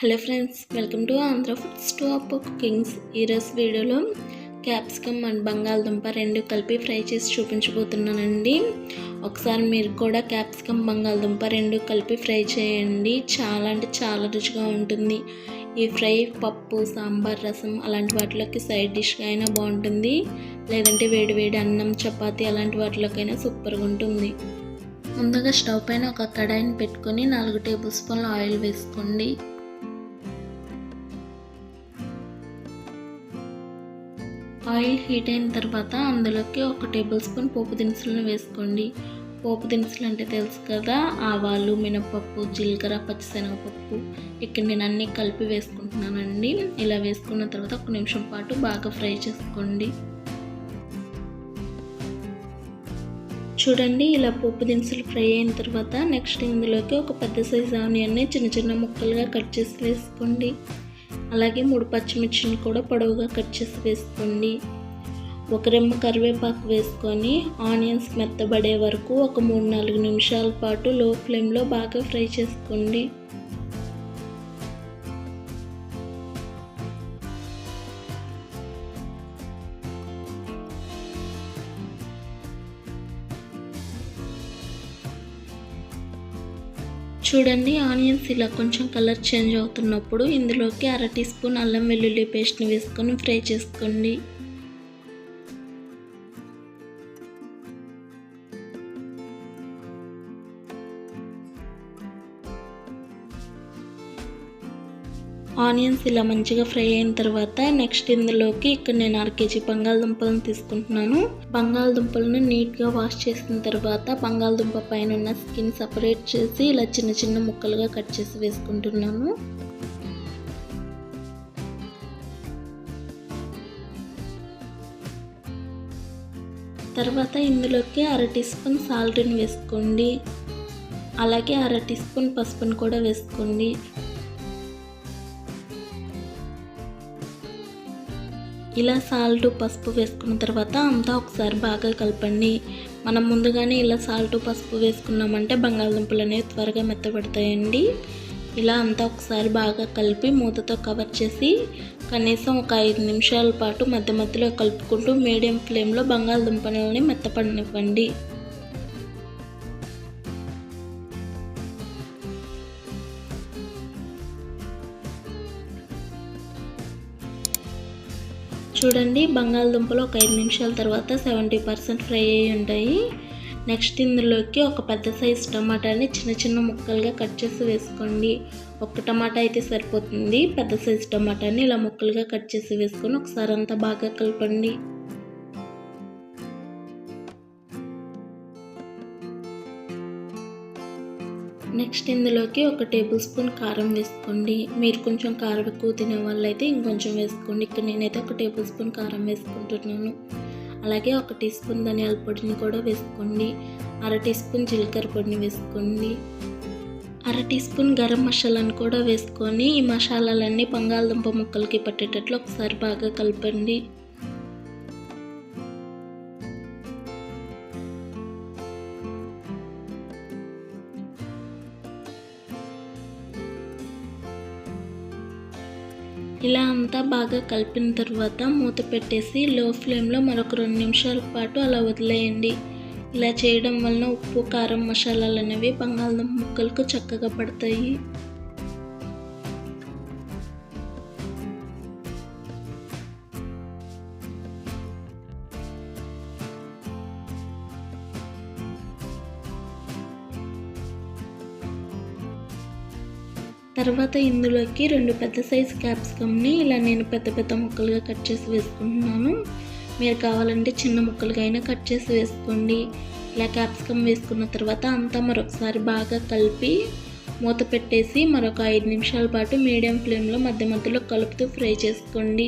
Hello friends welcome to Andhra food stop cookings ఈరోజు వీడియోలో capsicum and బంగాళదుంప రెండు కలిపి ఫ్రై చేసి చూపించబోతున్నానండి. ఒకసారి మీరు కూడా క్యాప్సికమ్ బంగాళదుంప రెండు కలిపి ఫ్రై చేయండి. చాలా అంటే చాలా రుచిగా ఉంటుంది. ఈ ఫ్రై పప్పు సాంబార్ రసం అలాంటి వాటిలోకి సైడ్ డిష్గా అయినా బాగుంటుంది. లేదంటే వేడి వేడి అన్నం చపాతీ అలాంటి వాటిలోకైనా సూపర్గా ఉంటుంది. ముందుగా స్టవ్ పైన ఒక కడాయిని పెట్టుకొని నాలుగు టేబుల్ స్పూన్ల ఆయిల్ వేసుకోండి. ఆయిల్ హీట్ అయిన తర్వాత అందులోకి ఒక టేబుల్ స్పూన్ పోపు దినుసులను వేసుకోండి. పోపు దినుసులు అంటే తెలుసు కదా ఆవాలు మినపప్పు జీలకర్ర పచ్చిశనగపప్పు. ఇక్కడ నేను అన్నీ కలిపి వేసుకుంటున్నానండి. ఇలా వేసుకున్న తర్వాత ఒక నిమిషం పాటు బాగా ఫ్రై చేసుకోండి. చూడండి ఇలా పోపు దినుసులు ఫ్రై అయిన తర్వాత నెక్స్ట్ ఇందులోకి ఒక పెద్ద సైజు ఆనియన్ని చిన్న చిన్న ముక్కలుగా కట్ చేసి వేసుకోండి. అలాగే మూడు పచ్చిమిర్చిని కూడా పొడవుగా కట్ చేసి వేసుకోండి. ఒక రెమ్మ కరివేపాకు వేసుకొని ఆనియన్స్ మెత్తబడే వరకు ఒక మూడు నాలుగు నిమిషాల పాటు లో ఫ్లేమ్లో బాగా ఫ్రై చేసుకోండి. చూడండి ఆనియన్స్ ఇలా కొంచెం కలర్ చేంజ్ అవుతున్నప్పుడు ఇందులోకి అర టీ స్పూన్ అల్లం వెల్లుల్లి పేస్ట్ని వేసుకొని ఫ్రై చేసుకోండి. ఆనియన్స్ ఇలా మంచిగా ఫ్రై అయిన తర్వాత నెక్స్ట్ ఇందులోకి ఇక్కడ నేను అర కేజీ బంగాళదుంపలను తీసుకుంటున్నాను. బంగాళదుంపలను నీట్గా వాష్ చేసిన తర్వాత బంగాళదుంప పైన ఉన్న స్కిన్ సపరేట్ చేసి ఇలా చిన్న చిన్న ముక్కలుగా కట్ చేసి వేసుకుంటున్నాను. తర్వాత ఇందులోకి అర టీ స్పూన్ సాల్ట్ని వేసుకోండి. అలాగే అర టీ స్పూన్ పసుపును కూడా వేసుకోండి. ఇలా సాల్ట్ పసుపు వేసుకున్న తర్వాత అంతా ఒకసారి బాగా కలపండి. మనం ముందుగానే ఇలా సాల్ట్ పసుపు వేసుకున్నామంటే బంగాళదుంపలు అనేవి త్వరగా మెత్తబడతాయండి. ఇలా అంతా ఒకసారి బాగా కలిపి మూతతో కవర్ చేసి కనీసం ఒక ఐదు నిమిషాల పాటు మధ్య మధ్యలో కలుపుకుంటూ మీడియం ఫ్లేమ్లో బంగాళదుంపలని మెత్తపడనివ్వండి. చూడండి బంగాళదుంపలు ఒక ఐదు నిమిషాల తర్వాత సెవెంటీ పర్సెంట్ ఫ్రై అయ్యి ఉంటాయి. నెక్స్ట్ ఇందులోకి ఒక పెద్ద సైజ్ టమాటాని చిన్న చిన్న ముక్కలుగా కట్ చేసి వేసుకోండి. ఒక టమాటా అయితే సరిపోతుంది. పెద్ద సైజ్ టమాటాని ఇలా ముక్కలుగా కట్ చేసి వేసుకొని ఒకసారి అంతా బాగా కలపండి. నెక్స్ట్ ఇందులోకి ఒక టేబుల్ స్పూన్ కారం వేసుకోండి. మీరు కొంచెం కారం ఎక్కువ తినే వాళ్ళైతే ఇంకొంచెం వేసుకోండి. ఇక్కడ నేనైతే ఒక టేబుల్ స్పూన్ కారం వేసుకుంటున్నాను. అలాగే ఒక టీ స్పూన్ ధనియాల పొడిని కూడా వేసుకోండి. అర టీ స్పూన్ జీలకర్ర పొడిని వేసుకోండి. అర టీ స్పూన్ గరం మసాలాను కూడా వేసుకొని ఈ మసాలాలన్నీ బంగాళదుంప ముక్కలకి పట్టేటట్లు ఒకసారి బాగా కలపండి. ఇలా అంతా బాగా కలిపిన తర్వాత మూత పెట్టేసి లో ఫ్లేమ్లో మరొక రెండు నిమిషాల పాటు అలా వదిలేయండి. ఇలా చేయడం వలన ఉప్పు కారం మసాలాలు అనేవి బంగాళదుంప ముక్కలకు చక్కగా పడతాయి. తర్వాత ఇందులోకి రెండు పెద్ద సైజు క్యాప్సికమ్ని ఇలా నేను పెద్ద పెద్ద ముక్కలుగా కట్ చేసి వేసుకుంటున్నాను. మీరు కావాలంటే చిన్న ముక్కలుగా అయినా కట్ చేసి వేసుకోండి. ఇలా క్యాప్సికమ్ వేసుకున్న తర్వాత అంతా మరొకసారి బాగా కలిపి మూత పెట్టేసి మరొక ఐదు నిమిషాల పాటు మీడియం ఫ్లేమ్లో మధ్య మధ్యలో కలుపుతూ ఫ్రై చేసుకోండి.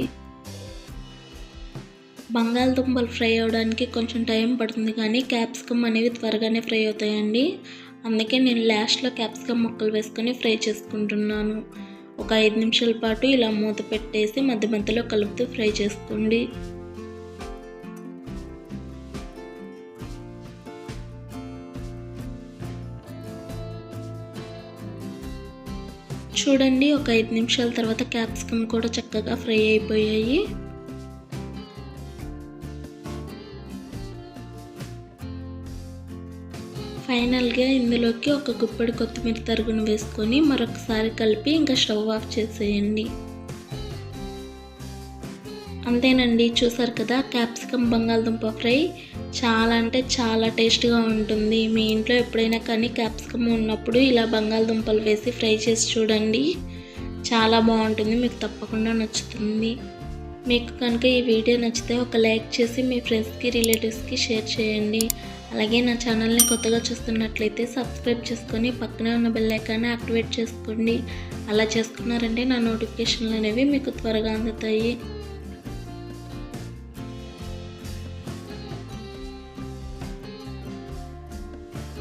బంగాళదుంపలు ఫ్రై అవ్వడానికి కొంచెం టైం పడుతుంది కానీ క్యాప్సికమ్ అనేవి త్వరగానే ఫ్రై అవుతాయండి. అందుకే నేను లాస్ట్లో క్యాప్సికమ్ ముక్కలు వేసుకొని ఫ్రై చేసుకుంటున్నాను. ఒక ఐదు నిమిషాల పాటు ఇలా మూత పెట్టేసి మధ్య మధ్యలో కలుపుతూ ఫ్రై చేసుకోండి. చూడండి ఒక ఐదు నిమిషాల తర్వాత క్యాప్సికమ్ కూడా చక్కగా ఫ్రై అయిపోయాయి. ఫైనల్గా ఇందులోకి ఒక గుప్పడి కొత్తిమీర తరుగును వేసుకొని మరొకసారి కలిపి ఇంకా స్టవ్ ఆఫ్ చేసేయండి. అంతేనండి చూసారు కదా క్యాప్సికమ్ బంగాళదుంప ఫ్రై చాలా అంటే చాలా టేస్ట్గా ఉంటుంది. మీ ఇంట్లో ఎప్పుడైనా కానీ క్యాప్సికమ్ ఉన్నప్పుడు ఇలా బంగాళదుంపలు వేసి ఫ్రై చేసి చూడండి. చాలా బాగుంటుంది మీకు తప్పకుండా నచ్చుతుంది. మీకు కనుక ఈ వీడియో నచ్చితే ఒక లైక్ చేసి మీ ఫ్రెండ్స్కి రిలేటివ్స్కి షేర్ చేయండి. అలాగే నా ఛానల్ని కొత్తగా చూస్తున్నట్లయితే సబ్స్క్రైబ్ చేసుకొని పక్కనే ఉన్న బెల్ ఐకాన్ని యాక్టివేట్ చేసుకోండి. అలా చేసుకున్నారంటే నా నోటిఫికేషన్లు అనేవి మీకు త్వరగా అందుతాయి.